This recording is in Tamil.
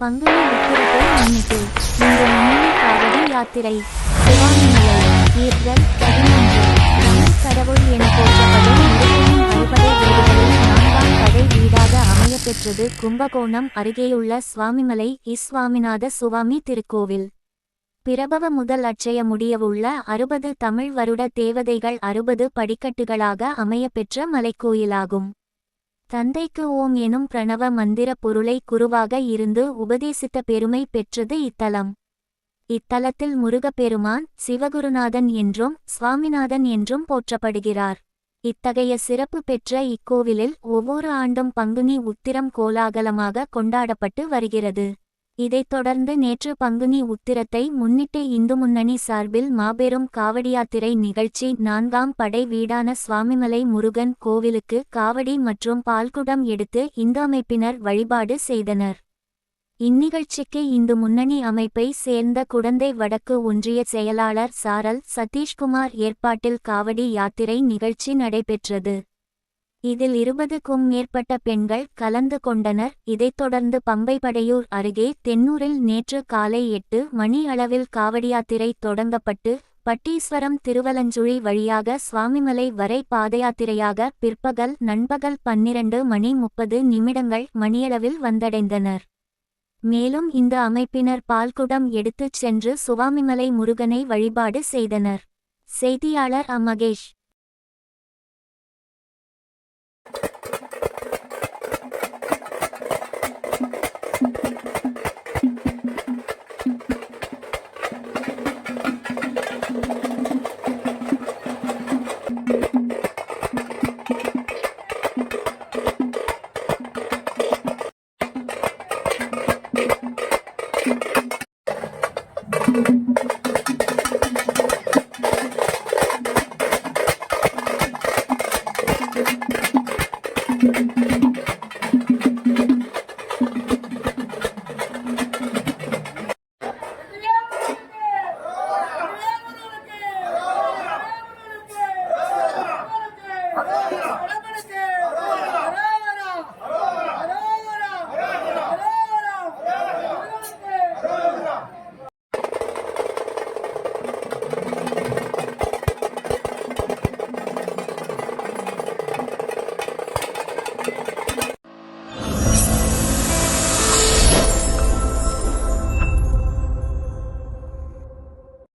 பங்குனி உத்திரத்தை முன்னிட்டு இந்த முன்னணி காவடி யாத்திரை. சிவாமிமலை ஈர்த்தல் பதினொன்று. தமிழ் கடவுள் என போற்றப்படும் முருகனின் அறுபடை வீடுகளில் நான்காம் படை வீடாக அமையப்பெற்றது. கும்பகோணம் அருகேயுள்ள சுவாமிமலை இஸ்வாமிநாத சுவாமி திருக்கோவில். பிரபவ முதல் அட்சய முடியவுள்ள அறுபது தமிழ் வருட தேவதைகள் அறுபது படிக்கட்டுகளாக அமையப்பெற்ற மலைக்கோயிலாகும். தந்தைக்கு ஓம் எனும் பிரணவ மந்திர பொருளை குருவாக இருந்து உபதேசித்த பெருமை பெற்றது இத்தலம். இத்தலத்தில் முருகப்பெருமான் சிவகுருநாதன் என்றும் சுவாமிநாதன் என்றும் போற்றப்படுகிறார். இத்தகைய சிறப்பு பெற்ற இக்கோவிலில் ஒவ்வொரு ஆண்டும் பங்குனி உத்திரம் கோலாகலமாக கொண்டாடப்பட்டு வருகிறது. இதைத் தொடர்ந்து நேற்று பங்குனி உத்திரத்தை முன்னிட்டு இந்து முன்னணி சார்பில் மாபெரும் காவடியாத்திரை நிகழ்ச்சி நான்காம் படை வீடான சுவாமிமலை முருகன் கோவிலுக்கு காவடி மற்றும் பால்குடம் எடுத்து இந்து அமைப்பினர் வழிபாடு செய்தனர். இந்நிகழ்ச்சிக்கு இந்து முன்னணி அமைப்பை சேர்ந்த குடந்தை வடக்கு ஒன்றிய செயலாளர் சாரல் சதீஷ்குமார் ஏற்பாட்டில் காவடி யாத்திரை நிகழ்ச்சி நடைபெற்றது. இதில் இருபதுக்கும் மேற்பட்ட பெண்கள் கலந்து கொண்டனர். இதைத் தொடர்ந்து பம்பைப்படையூர் அருகே தென்னூரில் நேற்று காலை எட்டு மணி அளவில் காவடியாத்திரை தொடங்கப்பட்டு பட்டீஸ்வரம் திருவலஞ்சுழி வழியாக சுவாமிமலை வரை பாதயாத்திரையாக பிற்பகல் நண்பகல் பன்னிரண்டு மணி முப்பது நிமிடங்கள் மணியளவில் வந்தடைந்தனர். மேலும் இந்த அமைப்பினர் பால்குடம் எடுத்துச் சென்று சுவாமிமலை முருகனை வழிபாடு செய்தனர். செய்தியாளர் அமகேஷ் thank you.